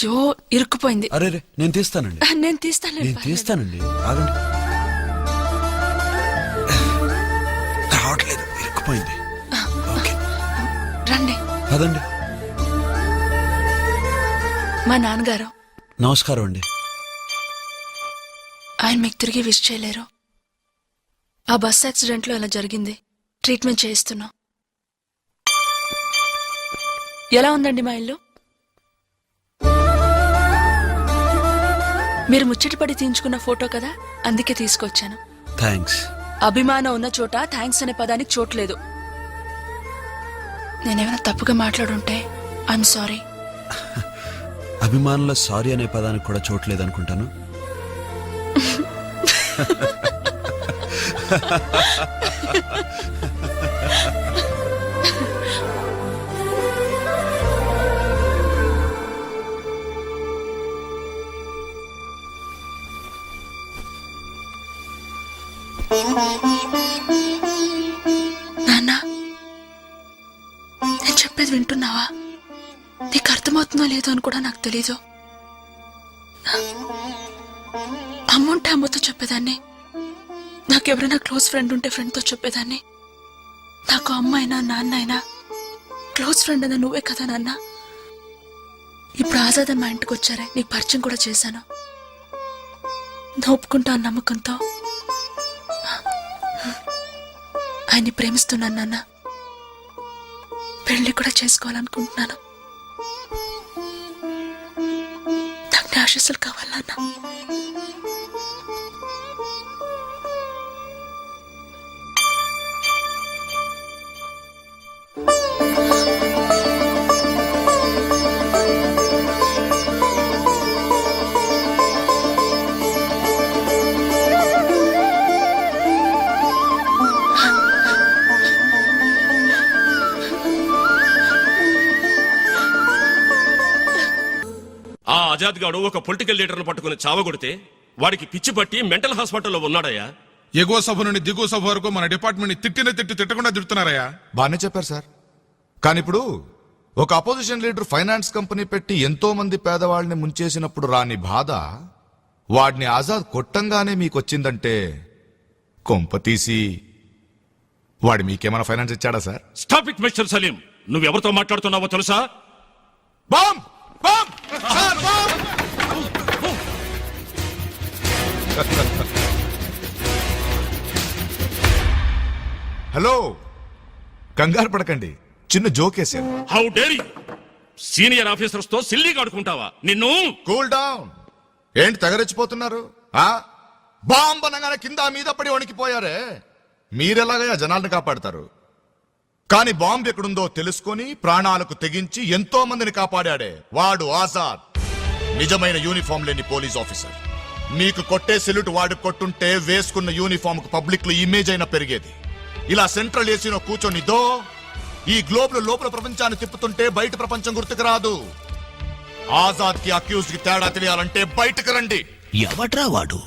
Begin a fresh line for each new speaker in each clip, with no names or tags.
అయ్యో ఇరుక్కుపోయింది.
అరే రే నేను తీస్తానండి.
నేను తీస్తాను
నేను తీస్తానండి. ఆగండి. రావట్లేదు ఇరుక్కుపోయింది. ఓకే.
రండి.
పదండి.
మా నాన్నగారు.
నమస్కారం అండి.
ఆయన మీకు తిరిగి విష్ చేయలేరు. ఆ బస్ యాక్సిడెంట్లో ఇలా జరిగింది. ట్రీట్మెంట్ చేయిస్తున్నాం. ఎలా ఉందండి మా ఇల్లు? మీరు ముచ్చటపడి తీయించుకున్న ఫోటో కదా? అందుకే తీసుకొచ్చాను.
థ్యాంక్స్.
అభిమానం ఉన్న చోట థ్యాంక్స్ అనే పదానికి చోట్లేదు నేనేమైనా తప్పుగా మాట్లాడుంటే ఐఎమ్ సారీ
అభిమానుల సారీ అనే పదానికి కూడా చోట్లేదు అనుకుంటాను
నాన్న నేను చెప్పేది వింటున్నావా? నీకు అర్థమవుతుందో లేదో అని కూడా నాకు తెలీదు. అమ్ముంటే అమ్మతో చెప్పేదాన్ని. నాకెవరైనా క్లోజ్ ఫ్రెండ్ ఉంటే ఫ్రెండ్తో చెప్పేదాన్ని. నాకు అమ్మ అయినా నాన్న అయినా క్లోజ్ ఫ్రెండ్ అయినా నువ్వే కదా నాన్న. ఇప్పుడు ఆజాద్ మా ఇంటికి వచ్చారే నీకు పరిచయం కూడా చేశాను. నువ్వు ఒప్పుకుంటా నమ్మకంతో. ఆయన్ని ప్రేమిస్తున్నాను నాన్న. పెళ్ళి కూడా చేసుకోవాలనుకుంటున్నాను. నాకు నీ కావాలన్నా
ఆజాద్ గాడు ఒక పొలిటికల్ లీడర్ను పట్టుకుని చావగొడితే వాడికి పిచ్చి పట్టి మెంటల్ హాస్పిటల్లో ఉన్నాడయ్యా.
ఎగువ సభ నుండి దిగువ సభ వరకు మన డిపార్ట్మెంట్ని తిట్టిన తిట్టి తిట్టకుండా తిడుతున్నారయ్యా.
బానే చెప్పారు సార్. కానీ ఇప్పుడు ఒక అపోజిషన్ లీడర్ ఫైనాన్స్ కంపెనీ పెట్టి ఎంతో మంది పేదవాళ్ళని ముంచేసినప్పుడు రాని బాధ వాడిని ఆజాద్ కొట్టంగానే మీకు వచ్చిందంటే కొంప తీసి వాడు మీకేమైనా ఫైనాన్స్ ఇచ్చాడా sir?
Stop it mister Salim నువ్వెవరితో మాట్లాడుతున్నావో తెలుసా?
Bomb hello. కంగారు పడకండి. చిన్న జోకేశారు
హౌ డేర్ సీనియర్ ఆఫీసర్స్తో సిల్లీగా ఆడుకుంటావా? నిన్ను?
కూల్ డౌన్ ఏంటి తెగరెచ్చిపోతున్నారు? ఆ? బాంబ్ అనగానే కింద మీద పడి వణికిపోయారే. మీరెలాగయ్యా జనాల్ని కాపాడతారు? కానీ బాంబు ఎక్కడుందో తెలుసుకొని ప్రాణాలకు తెగించి ఎంతో మందిని కాపాడాడే వాడు ఆజాద్. నిజమైన యూనిఫామ్ లేని పోలీస్ ఆఫీసర్ మీకు కొట్టే సెల్యూట్ వాడు కొట్టుంటే వేసుకున్న యూనిఫామ్కు పబ్లిక్లో ఇమేజ్ అయినా పెరిగేది. ఇలా సెంట్రల్ ఏసీలో కూర్చొనిదో ఈ గ్లోబ్ లోపల ప్రపంచాన్ని తిప్పుతుంటే బయట ప్రపంచం గుర్తుకు రాదు. ఆజాద్కి అక్యూజ్కి తేడా తెలియాలంటే బయటకు రండి.
ఎవట్రా వాడు?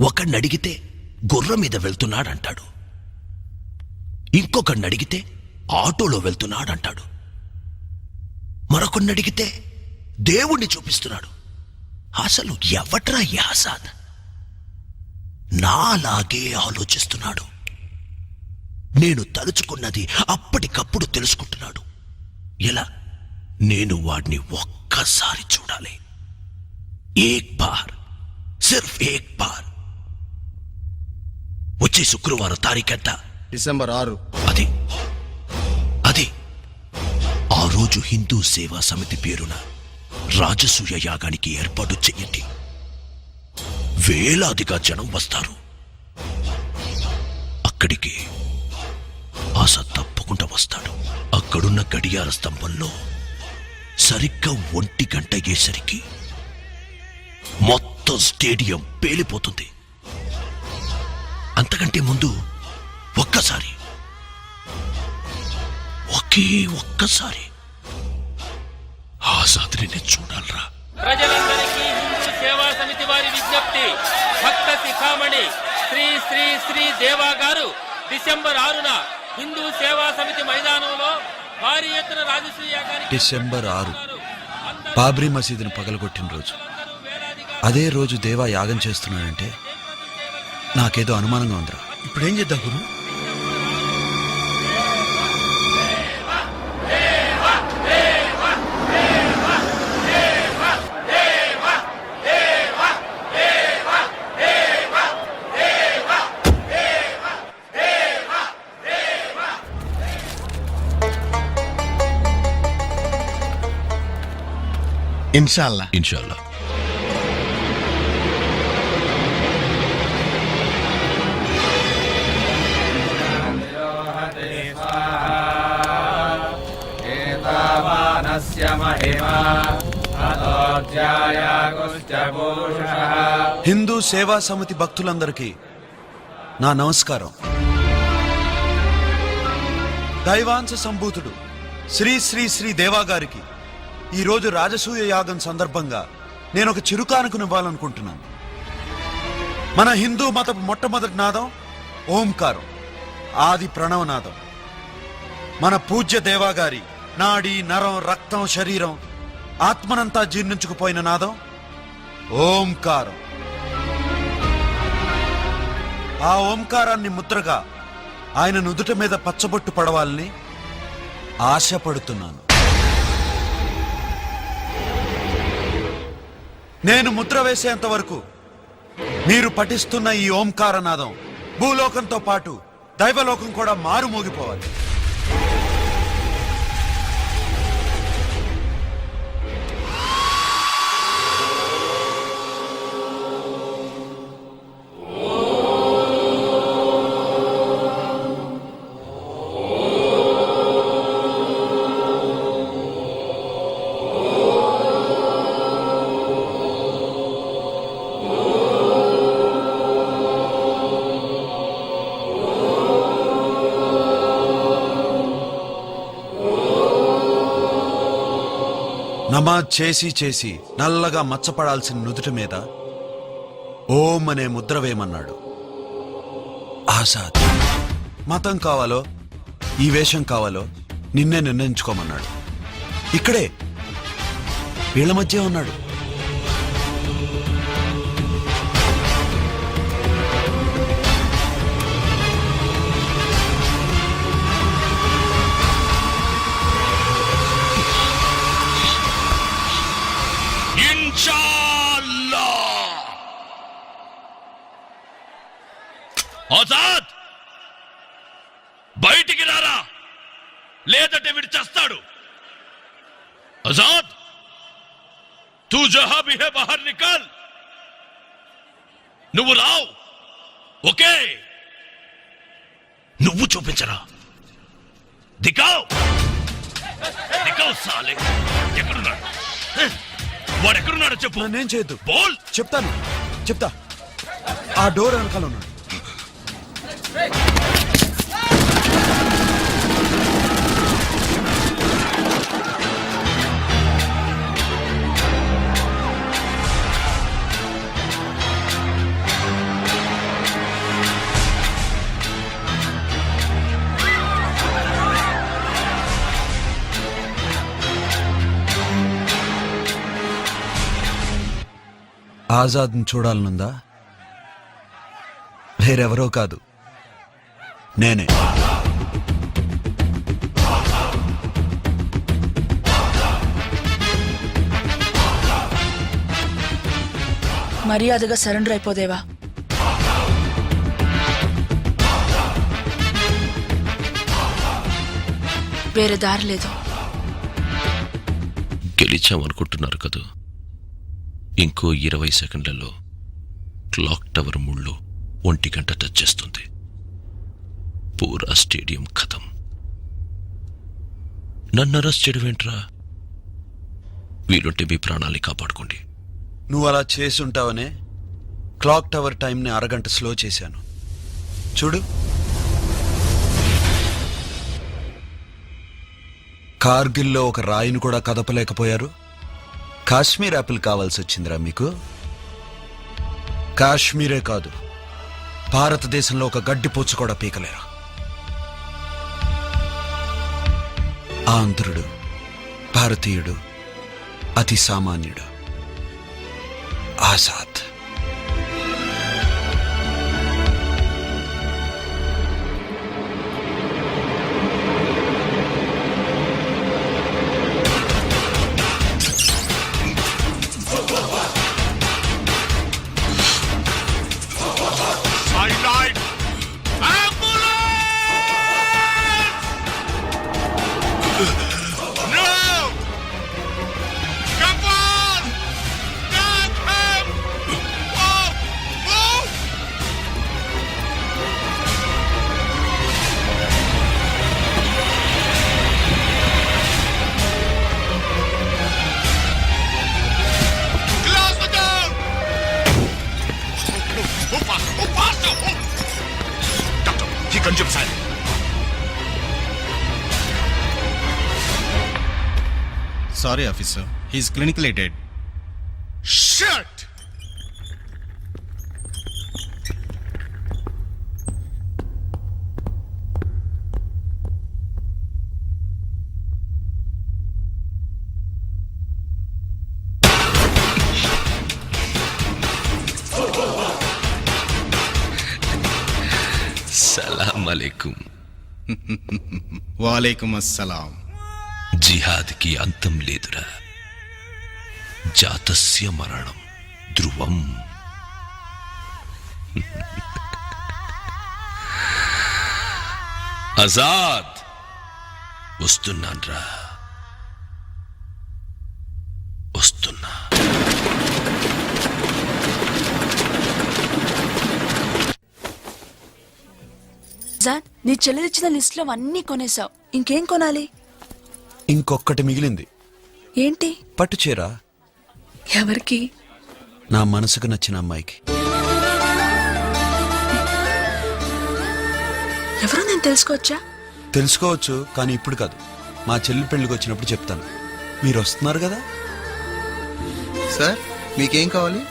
ఒకడిని అడిగితే గుర్రం మీద వెళ్తున్నాడంటాడు. ఇంకొకడిని అడిగితే ఆటోలో వెళ్తున్నాడంటాడు. మరొకడిని అడిగితే దేవుణ్ణి చూపిస్తున్నాడు. అసలు ఎవట్రా ఈ ఆజాద్? నాలాగే ఆలోచిస్తున్నాడు. నేను తలుచుకున్నది అప్పటికప్పుడు తెలుసుకుంటున్నాడు. ఎలా? నేను వాడిని ఒక్కసారి చూడాలి. ఏక్ బార్. సిర్ఫ్ ఏక్ బార్. వచ్చే శుక్రవారం తారీఖెంత
డిసెంబర్ ఆరు.
అది. అది. ఆ రోజు హిందూ సేవా సమితి పేరున రాజసూయ యాగానికి ఏర్పాటు చెయ్యండి. వేలాదిగా జనం వస్తారు. వస్తాడు. అక్కడున్న గడియార స్తంభంలో సరిగ్గా ఒంటి గంట అయ్యేసరికి మొత్తం స్టేడియం పేలిపోతుంది. అంతకంటే ముందు ఒక్కసారి ఒకే ఒక్కసారి ఆజాద్ని నేను చూడాలరా.
ప్రజలందరికీ హిందూ సేవా సమితి వారి విజ్ఞప్తి భక్త శిఖామణి శ్రీ శ్రీ శ్రీ దేవా గారు డిసెంబర్ ఆరున హిందూ సేవా సమితి మైదానంలో భారీ ఎత్తున రాజసూయ యాగానికి
డిసెంబర్ ఆరు. బాబ్రీ మసీదును పగలగొట్టిన రోజు. అదే రోజు దేవా యాగం చేస్తున్నాడంటే నాకేదో అనుమానంగా ఉందిరా.
ఇప్పుడు ఏం చేద్దాం గురు? ఇన్షాల్లా.
ఇన్షాల్లా.
హిందూ సేవా సమితి భక్తులందరికీ నా నమస్కారం. దైవాంశ సంభూతుడు శ్రీ శ్రీ శ్రీ దేవా గారికి ఈరోజు రాజసూయ యాగం సందర్భంగా నేను ఒక చిరుకానుకనివ్వాలనుకుంటున్నాను మన హిందూ మత మొట్టమొదటి నాదం ఓంకారం ఆది ప్రణవనాదం. మన పూజ్య దేవాగారి నాడి నరం రక్తం శరీరం ఆత్మనంతా జీర్ణించుకుపోయిన నాదం ఓంకారం. ఆ ఓంకారాన్ని ముద్రగా ఆయన నుదుట మీద పచ్చబొట్టు పడవాలని ఆశపడుతున్నాను. నేను ముద్ర వేసేంత వరకు మీరు పఠిస్తున్న ఈ ఓంకారనాదం భూలోకంతో పాటు దైవలోకం కూడా మారుమోగిపోవాలి. నమాజ్ చేసి చేసి నల్లగా మచ్చపడాల్సిన నుదుటి మీద ఓం అనే ముద్ర వేయమన్నాడు. ఆజాద్ మతం కావాలో ఈ వేషం కావాలో నిన్నే నిర్ణయించుకోమన్నాడు. ఇక్కడే వీళ్ళ మధ్య ఉన్నాడు.
ఆజాద్! బయటికి రారా! లేదంటే వీడు చేస్తాడు! ఆజాద్! తూ జహా భీ హై బహర్ నికల్! నువ్వు రావు! ఓకే! నువ్వు చూపించరా! దిగావ్! దిగావ్ సాలే! ఎక్కడున్నాడు? వాడు ఎక్కడున్నాడో చెప్పు!
నన్నేం చేయొద్దు.
బోల్!
చెప్తాను. చెప్తా. ఆ డోర్ వెనకాల ఉన్నాడు. ఆజాద్ని చూడాలనుందా? వేరెవరో కాదు. నేనే.
మర్యాదగా సరెండర్ అయిపోదేవా? వేరే దారి లేదు.
గెలిచామనుకుంటున్నారు కదా? ఇంకో ఇరవై సెకండ్లలో క్లాక్ టవర్ ముళ్ళు ఒంటి గంట టచ్ చేస్తుంది. పూరా స్టేడియం కథం. నన్ను అరెస్ట్ చేయడమేంట్రా వీలుంటే మీ ప్రాణాన్ని కాపాడుకోండి.
నువ్వు అలా చేసి ఉంటావనే? క్లాక్ టవర్ టైంని అరగంట స్లో చేశాను. చూడు. కార్గిల్లో ఒక రాయిని కూడా కదపలేకపోయారు. కాశ్మీర్ యాపిల్ కావాల్సి వచ్చిందిరా మీకు? కాశ్మీరే కాదు. భారతదేశంలో ఒక గడ్డిపోచు కూడా పీకలేరా? ఆంధ్రుడు భారతీయుడు అతి సామాన్యుడు Azad.
Sorry, officer. He's clinically dead.
Shit!
సలాం అలైకుం
assalam.
జిహాద్కి అంతం లేదురా. జాతస్య మరణం ధ్రువం. ఆజాద్! వస్తున్నాన్రా. వస్తున్నా.
జాన్ నీ చెల్లి ఇచ్చిన లిస్ట్లో అన్నీ కొనేసావు. ఇంకేం కొనాలి?
ఇంకొక్కటి మిగిలింది.
ఏంటి?
పట్టు చీర.
ఎవరికి?
నా మనసుకు నచ్చిన అమ్మాయికి.
ఎవరో నేను తెలుసుకోవచ్చా?
తెలుసుకోవచ్చు కానీ ఇప్పుడు కాదు. మా చెల్లి పెళ్ళికి వచ్చినప్పుడు చెప్తాను. మీరు వస్తున్నారు కదా?
సార్ మీకేం కావాలి?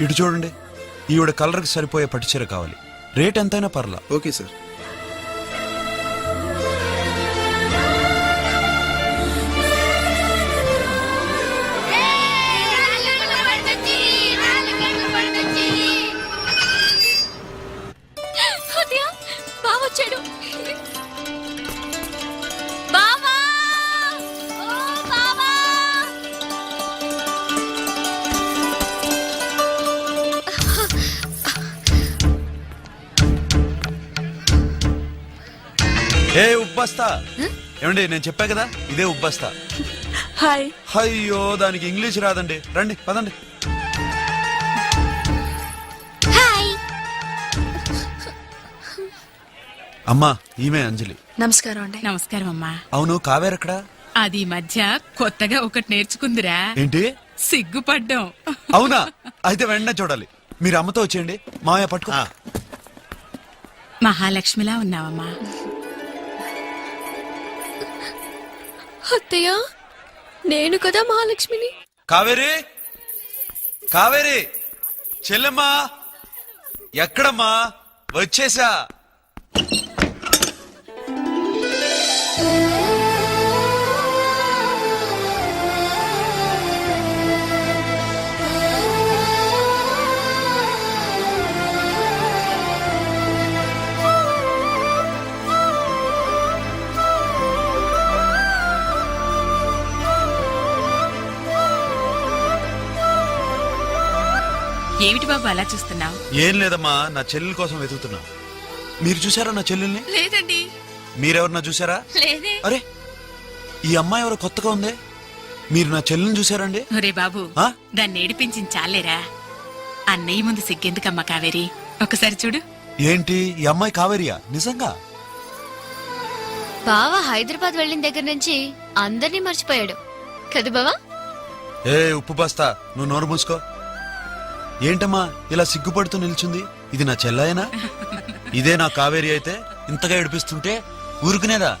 ఇటు చూడండి. ఈవిడ కలర్కి సరిపోయే పట్టు చీర కావాలి. రేట్ ఎంతైనా పర్లా.
Okay sir.
ఏ ఉబ్బస్తా. ఏమండి నేను చెప్పా కదా ఇదే ఉబ్బస్తా.
హాయ్.
అయ్యో దానికి ఇంగ్లీష్ రాదండి. రండి పదండి.
హాయ్.
అమ్మా ఈమె అంజలి.
నమస్కారం అండి.
నమస్కారం అమ్మా.
అవును కావేరక్కడా
అది ఈ మధ్య కొత్తగా ఒకటి నేర్చుకుందిరా.
ఏంటి?
సిగ్గుపడ్డం.
అవునా? అయితే వెంటనే చూడాలి. మీరు అమ్మతో వచ్చేయండి. మావయ్య పట్టుకో.
మహాలక్ష్మిలా ఉన్నావమ్మా.
అత్తయ్య నేను కదా మహాలక్ష్మిని?
కావేరి కావేరి చెల్లెమ్మా ఎక్కడమ్మా? వచ్చేసా.
ఏమిటి బాబు అలా చూస్తున్నావు?
ఏం లేదమ్మా నా చెల్లెల కోసం వెతుకుతున్నా. మీరు చూసారా నా చెల్లెల్ని?
లేదండి.
మీరెవరన్నా చూసారా
లేదే.
అరే ఈ అమ్మాయి ఎవరో కొత్తగా ఉందే? మీరు నా చెల్లెల్ని చూసారండి
ఒరే బాబు
ఆ?
దాన్ని ఏడిపించింది చాలేరా? అన్నయ్య ముందు సిగ్గెందుకమ్మా కావేరి? ఒకసారి చూడు.
ఏంటి ఈ అమ్మాయి కావేరియా? నిజంగా?
బావ హైదరాబాద్ వెళ్ళిన దగ్గర నుంచి అందరినీ మర్చిపోయాడు. కదా బావా?
ఏ ఉప్పు బస్తా నువ్వు నోరు మూసుకో. ఏంటమ్మా ఇలా సిగ్గుపడుతూ నిల్చుంది? ఇది నా చెల్లాయనా? ఇదే నా కావేరి అయితే ఇంతగా ఏడిపిస్తుంటే ఊరుకునేదా?